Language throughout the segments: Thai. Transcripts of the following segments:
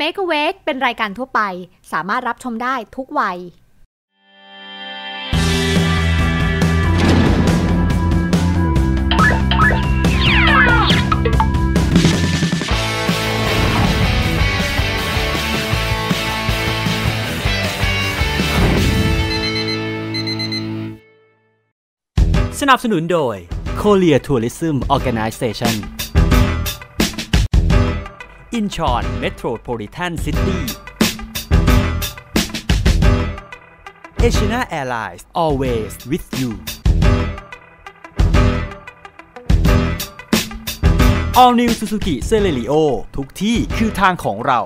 Make a Wake เป็นรายการทั่วไป สามารถรับชมได้ทุกวัย สนับสนุนโดย Korea Tourism Organization Incheon Metropolitan City Asian Airlines Always with you All New Suzuki Celerio ทุกที่คือทางของเรา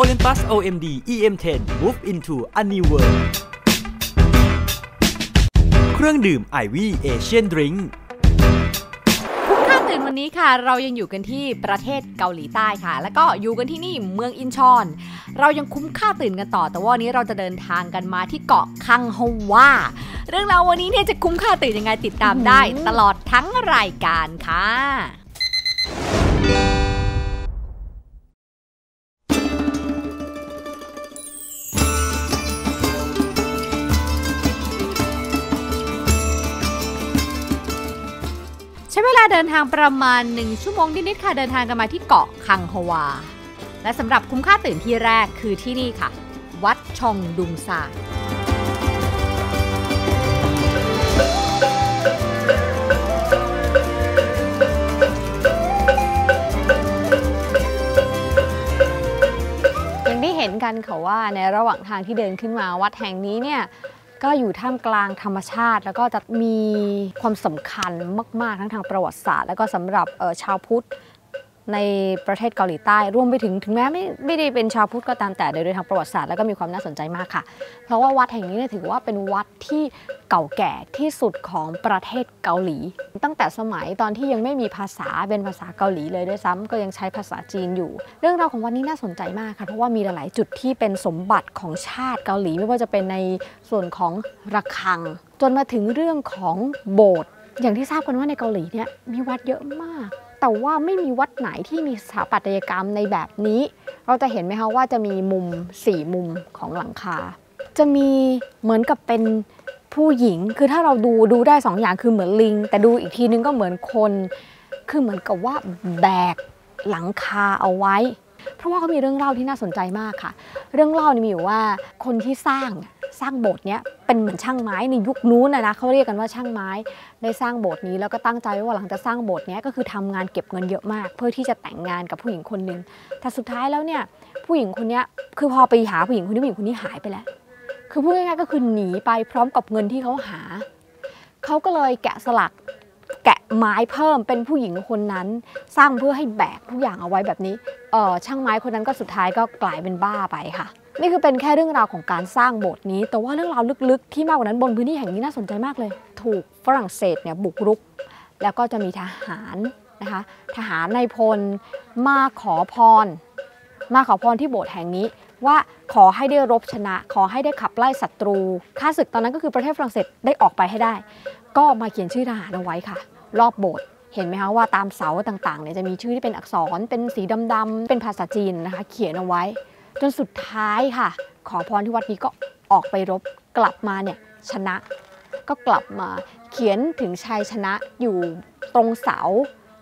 Olympus OMD EM10 Move into a new world เครื่องดื่มไอวี่เอเชียนดริงคุ้มค่าตื่น วันนี้ค่ะ เรายังอยู่กันที่ประเทศเกาหลีใต้ค่ะ แล้วก็อยู่กันที่นี่เมืองอินชอน เรายังคุ้มค่าตื่นกันต่อ แต่ว่าวันนี้เราจะเดินทางกันมาที่เกาะคังฮวาเรื่องราววันนี้เนี่ยจะคุ้มค่าตื่นยังไงติดตามได้ ตลอดทั้งรายการค่ะ เวลาเดินทางประมาณ 1 ชั่วโมงนิดๆค่ะเดินทางกันมาที่เกาะคังฮวา และสำหรับคุ้มค่าตื่นที่แรกคือที่นี่ค่ะ วัดชองดุงซาอย่างที่เห็นกันค่ะว่าในระหว่างทางที่เดินขึ้นมาวัดแห่งนี้เนี่ย ก็อยู่ท่ามกลางธรรมชาติ แล้วก็จะมีความสำคัญมาก ๆ ทั้งทางประวัติศาสตร์ แล้วก็สำหรับชาวพุทธ ในประเทศเกาหลีใต้รวมไปถึงถึงแม้ไม่ไม่ได้เป็นชาวพุทธก็ตามแต่โดยทางประวัติศาสตร์แล้วก็มีความน่าสนใจมากค่ะ เพราะว่าวัดแห่งนี้เนี่ยถือว่าเป็นวัดที่เก่าแก่ที่สุดของประเทศเกาหลี ตั้งแต่สมัยตอนที่ยังไม่มีภาษาเป็นภาษาเกาหลีเลยด้วยซ้ำก็ยังใช้ภาษาจีนอยู่ เรื่องราวของวัดนี้น่าสนใจมากค่ะเพราะว่ามีหลายๆจุดที่เป็นสมบัติของชาติเกาหลี ไม่ว่าจะเป็นในส่วนของระฆัง จนมาถึงเรื่องของโบสถ์อย่างที่ทราบกันว่าในเกาหลีเนี่ยมีวัดเยอะมาก แต่ว่าไม่มีวัดไหนที่มีสถาปัตยกรรมในแบบนี้ เราจะเห็นไหมคะว่าจะมีมุมสี่มุมของหลังคา จะมีเหมือนกับเป็นผู้หญิง คือถ้าเราดูดูได้สองอย่างคือเหมือนลิง แต่ดูอีกทีนึงก็เหมือนคน คือเหมือนกับว่าแบกหลังคาเอาไว้ เพราะว่าเขามีเรื่องเล่าที่น่าสนใจมากค่ะ เรื่องเล่านี่มีอยู่ว่าคนที่สร้าง สร้างโบสถ์เนี้ยเป็นเหมือนช่างไม้ในยุคนู้นนะนะเขาเรียกกันว่าช่างไม้ได้สร้างโบสถ์นี้แล้วก็ตั้งใจว่าหลังจากสร้างโบสถ์เนี้ยก็คือทำงานเก็บเงินเยอะมาก เพื่อที่จะแต่งงานกับผู้หญิงคนหนึ่งแต่สุดท้ายแล้วเนี่ยผู้หญิงคนนี้คือพอไปหาผู้หญิงคนนี้ผู้หญิงคนนี้หายไปแล้ว คือพูดง่ายๆก็คือหนีไปพร้อมกับเงินที่เขาหาเขาก็เลยแกะสลักแกะไม้เพิ่มเป็นผู้หญิงคนนั้นสร้างเพื่อให้แบกทุกอย่างเอาไว้แบบนี้เออช่างไม้คนนั้นก็สุดท้ายก็กลายเป็นบ้าไปค่ะ นี่คือเป็นแค่เรื่องราวของการสร้างโบสถ์นี้ แต่ว่าเรื่องราวลึกๆ ที่มากกว่านั้นบนพื้นที่แห่งนี้น่าสนใจมากเลย ถูกฝรั่งเศสเนี่ยบุกรุก แล้วก็จะมีทหารนะคะทหารในพลมาขอพร มาขอพรที่โบสถ์แห่งนี้ว่าขอให้ได้รบชนะ ขอให้ได้ขับไล่ศัตรูข้าศึกตอนนั้นก็คือประเทศฝรั่งเศสได้ออกไปให้ได้ ก็มาเขียนชื่อทหารเอาไว้ค่ะ รอบโบสถ์เห็นไหมคะว่าตามเสาต่างๆเนี่ยจะมีชื่อที่เป็นอักษรเป็นสีดำๆเป็นภาษาจีนนะคะ เขียนเอาไว้ จนสุดท้ายค่ะ ขอพรที่วัดนี้ก็ออกไปรบกลับมาเนี่ยชนะ ก็กลับมาเขียนถึงชัยชนะอยู่ตรงเสา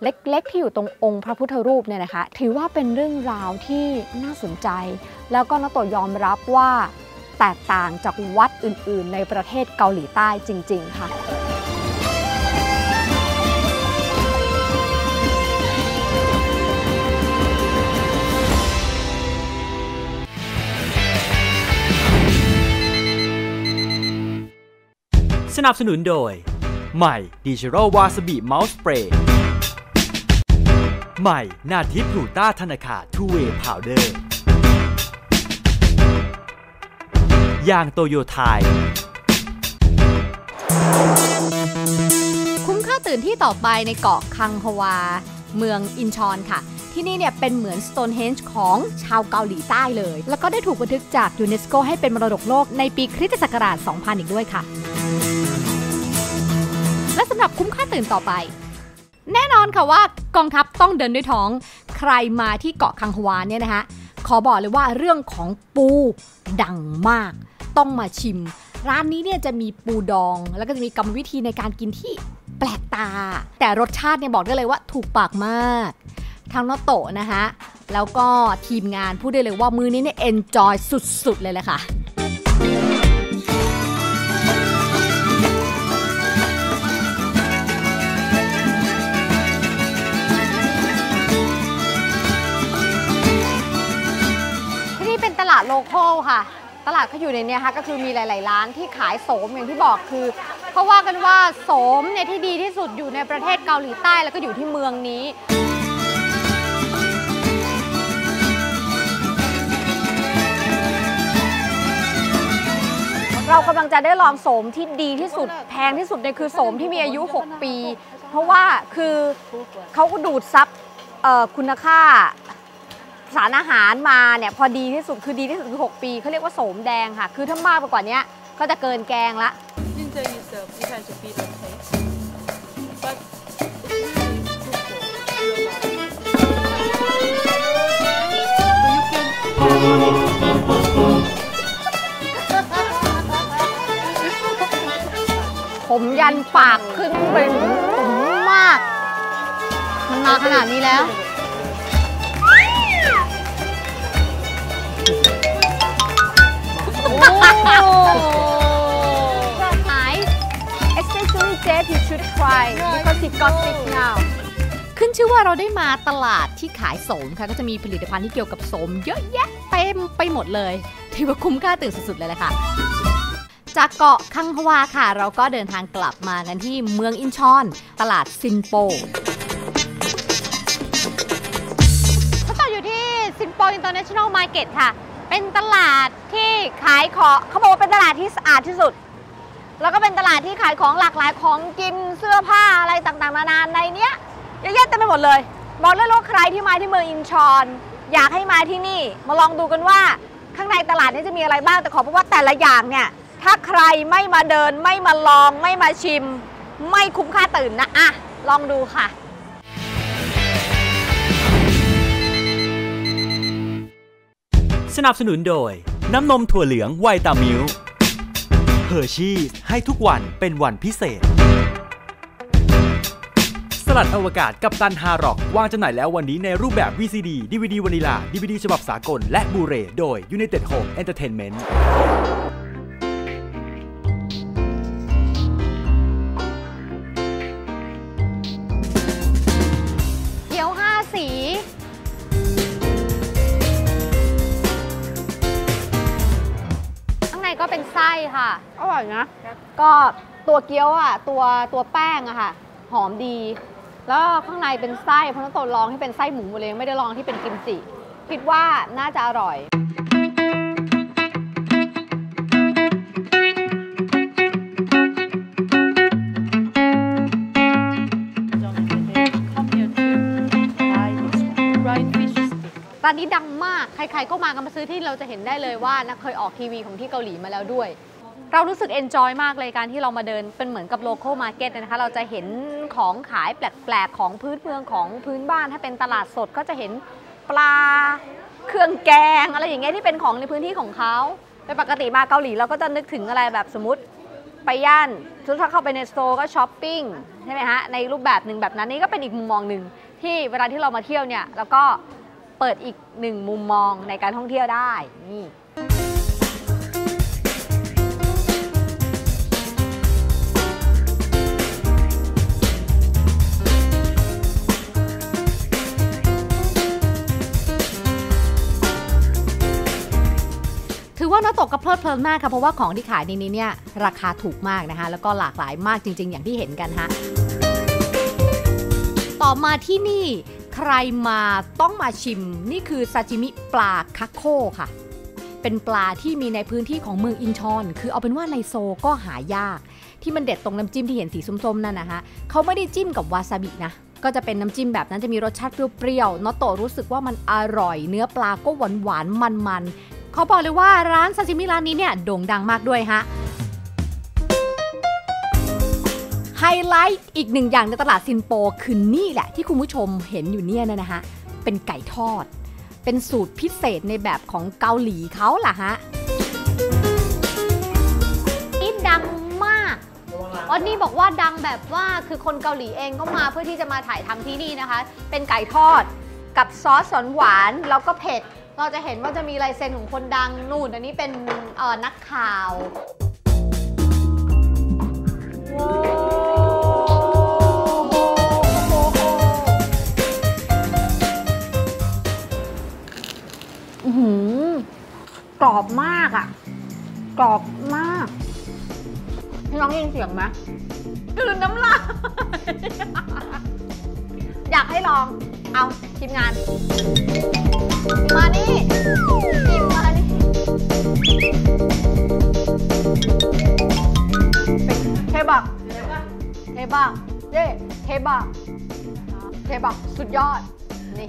เล็กๆ ที่อยู่ตรงองค์พระพุทธรูปเนี่ยนะคะ ถือว่าเป็นเรื่องราวที่น่าสนใจ แล้วก็นักโตยอมรับว่าแตกต่างจากวัดอื่นๆ ในประเทศเกาหลีใต้จริง ๆ ค่ะ สนับสนุนโดย ใหม่ดิจิ a l วาสบิเมาส์สเปรย์ใหม่นาทิพย์รูต้าธนาคารทูเวย์พาวเดอร์ยางโตโยไทยคุ้มค่าตื่นที่ต่อไปในเกาะคังฮวา เมืองอินชอนค่ะ ที่นี่เนี่ยเป็นเหมือน Stonehenge ของชาวเกาหลีใต้เลย แล้วก็ได้ถูกบันทึกจากยูเนสโกให้เป็นมรดกโลกในปีคริสตศักราช 2000 อีกด้วยค่ะ สำหรับคุ้มค่าตื่นต่อไป แน่นอนค่ะว่ากองทัพต้องเดินด้วยท้อง ใครมาที่เกาะคังฮวานเนี่ยนะคะขอบอกเลยว่าเรื่องของปูดังมาก ต้องมาชิม ร้านนี้เนี่ยจะมีปูดอง แล้วก็จะมีกรรมวิธีในการกินที่แปลกตา แต่รสชาติเนี่ยบอกได้เลยว่าถูกปากมาก ทางโนโตะนะคะแล้วก็ทีมงานพูดได้เลยว่ามือนี้เนี่ยเอนจอยสุดๆเลยแหละค่ะ ลาดโลคอลค่ะ ตลาดเขาอยู่ในเนี้ยค่ะก็คือมีหลาย ๆ ร้านที่ขายโสมอย่างที่บอกคือเขาว่ากันว่าโสมเนี่ยที่ดีที่สุดอยู่ในประเทศเกาหลีใต้แล้วก็อยู่ที่เมืองนี้เรากำลังจะได้ลองโสมที่ดีที่สุดแพงที่สุดเนี่ยคือโสมที่มีอายุ 6 ปี เพราะว่าคือเขาก็ดูดซับคุณค่า สารอาหารมาเนี่ยพอดีที่สุดคือดีที่สุดคือ 6 ปีเขาเรียกว่าโสมแดงค่ะ คือถ้ามากไปกว่านี้ก็จะเกินแกงละ Ginger is uh, you can just beat and taste, but ผมยันปากขึ้นไปถึงผมมาก มันมาขนาดนี้แล้ว Nice especially Jeff you should try because it got big now ขึ้นชื่อว่าเราได้มาตลาดที่ขายโสมค่ะ ก็จะมีผลิตภัณฑ์ที่เกี่ยวกับโสมเยอะแยะเต็มไปหมดเลยถือว่าคุ้มค่าตื่นสุดๆเลยแหละค่ะ จากเกาะคังฮวาค่ะ เราก็เดินทางกลับมากันที่เมืองอินชอน ตลาดซินโปเขาต่ออยู่ที่ซินโปอินเตอร์เนชั่นแนลมาร์เก็ตค่ะ เป็นตลาดที่ขายของเขาบอกว่าเป็นตลาดที่สะอาดที่สุด แล้วก็เป็นตลาดที่ขายของหลากหลายของกินเสื้อผ้าอะไรต่างๆนานาในเนี้ยเยอะแยะเต็มไปหมดเลย บอกเลยว่าใครที่มาที่เมืองอินชอนอยากให้มาที่นี่มาลองดูกันว่าข้างในตลาดนี้จะมีอะไรบ้างแต่ขอบอกว่าแต่ละอย่างเนี่ยถ้าใครไม่มาเดินไม่มาลองไม่มาชิม ไม่คุ้มค่าตื่นนะอะลองดูค่ะ สนับสนุนโดย น้ำนมถั่วเหลืองไวตามิลเฮอร์ชีสให้ทุกวันเป็นวันพิเศษ สลัดอวกาศกับตันฮาร็อกวางจำหน่ายแล้ววันนี้ในรูปแบบ VCD DVD วานิลา DVD ฉบับสากล และบูเร โดย United Home Entertainment อร่อยนะก็ตัวเกี๊ยวอะตัวตัวแป้งอะค่ะ หอมดี แล้วข้างในเป็นไส้เพราะฉะนั้นตัวลองที่เป็นไส้หมูหมดเลยไม่ได้ลองที่เป็นกิมจิ คิดว่าน่าจะอร่อย come here to try this one. Fried fish stick. ร้านนี้ดังมาก ใครๆก็มากันมาซื้อที่เราจะเห็นได้เลยว่านะเคยออกทีวีของที่เกาหลีมาแล้วด้วย เรารู้สึกเอนจอยมากเลยการที่เรามาเดินเป็นเหมือนกับโล c a l มาร์เก็ตนะคะ เราจะเห็นของขายแปลกๆ ของพื้นเมืองของพื้นบ้าน ถ้าเป็นตลาดสดก็จะเห็นปลาเครื่องแกง อะไรอย่างเงี้ยที่เป็นของในพื้นที่ของเขาโดยปกติมาเกาหลีเราก็จะนึกถึงอะไรแบบสมมติไปย่านถ้าเข้าไปในสโตร์ก็ช้อปปิ้งใช่ไหมฮะในรูปแบบหนึ่งแบบนั้นนี่ก็เป็นอีกมุมมองหนึ่งที่เวลาที่เรามาเที่ยวเนี่ยแล้วก็เปิดอีกหนึ่งมุมมองในการท่องเที่ยวได้นี่ ว่าน้าตกกับเพลิดเพลินมากค่ะเพราะว่าของที่ขายในนี้เนี่ยราคาถูกมากนะคะ แล้วก็หลากหลายมากจริง ๆ อย่างที่เห็นกันฮะต่อมาที่นี่ใครมาต้องมาชิมนี่คือซาจิมิปลาคักโคค่ะ เป็นปลาที่มีในพื้นที่ของเมืองอินชอน คือเอาเป็นว่าในโซก็หายาก ที่มันเด็ดตรงน้ำจิ้มที่เห็นสีส้มๆนั่นนะคะเขาไม่ได้จิ้มกับวาซาบินะก็จะเป็นน้ำจิ้มแบบนั้นจะมีรสชาติเปรี้ยวๆนอโตรู้สึกว่ามันอร่อย เนื้อปลาก็หวานๆมันๆ ขาบอกเลยว่าร้านซาซิมิร้านนี้เนี่ยโด่งดังมากด้วยฮะไฮไลท์อีกหนึ่งอย่างในตลาดซินโปคือนี่แหละที่คุณผู้ชมเห็นอยู่เนี่ยนะฮะ เป็นไก่ทอด เป็นสูตรพิเศษในแบบของเกาหลีเขาล่ะฮะนี่ดังมากออนี่บอกว่าดังแบบว่าคือคนเกาหลีเองก็มาเพื่อที่จะมาถ่ายทำที่นี่นะคะ เป็นไก่ทอดกับซอสสนหวานแล้วก็เผ็ด เราจะเห็นว่าจะมีลายเซ็นของคนดังนู่นอันนี้เป็นเออนักข่าวอื้อหือกรอบมากอะ กรอบมากน้องยินเสียงไหมกลืนน้ำลายอยากให้ลอง เอาทีมงาน มานี่ทีมมานี่เทบักเทบักเย่เทบักเทบักสุดยอด นี่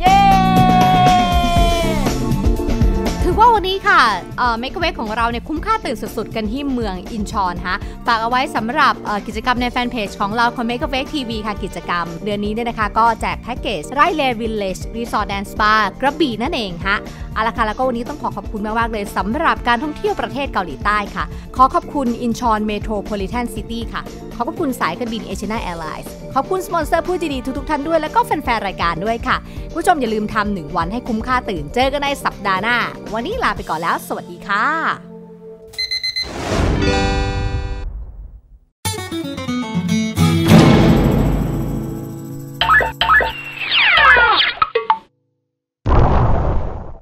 เย้ วันนี้ค่ะเมกะเวฟของเราเนี่ยคุ้มค่าตื่นสุดๆ กันที่เมืองอินชอนฮะฝากเอาไว้สำหรับกิจกรรมในแฟนเพจของเราของ Make a w a k e TV ค่ะกิจกรรม เดือนนี้เนี่ยนะคะก็แจกแพ็กเกจไร่เลวิลเลจรีสอร์ทแอนด์สปากระบี่นั่นเองฮะเอาละค่ะแล้วก็วันนี้ต้องขอขอบคุณมากๆเลยสำหรับการท่องเที่ยวประเทศเกาหลีใต้ค่ะ ขอขอบคุณอินชอนเมโทรโพลิแทนซิตี้ค่ะขอบคุณสายการบินเอเชียนาแอร์ไลน์ขอบคุณสปอนเซอร์ผู้ใจดีทุกๆท่านด้วย แล้วก็แฟนๆรายการด้วยค่ะ ผู้ชมอย่าลืมทำหนึ่งวันให้คุ้มค่าตื่น เจอกันในสัปดาห์หน้า วันนี้ลาไปก่อนแล้ว สวัสดีค่ะ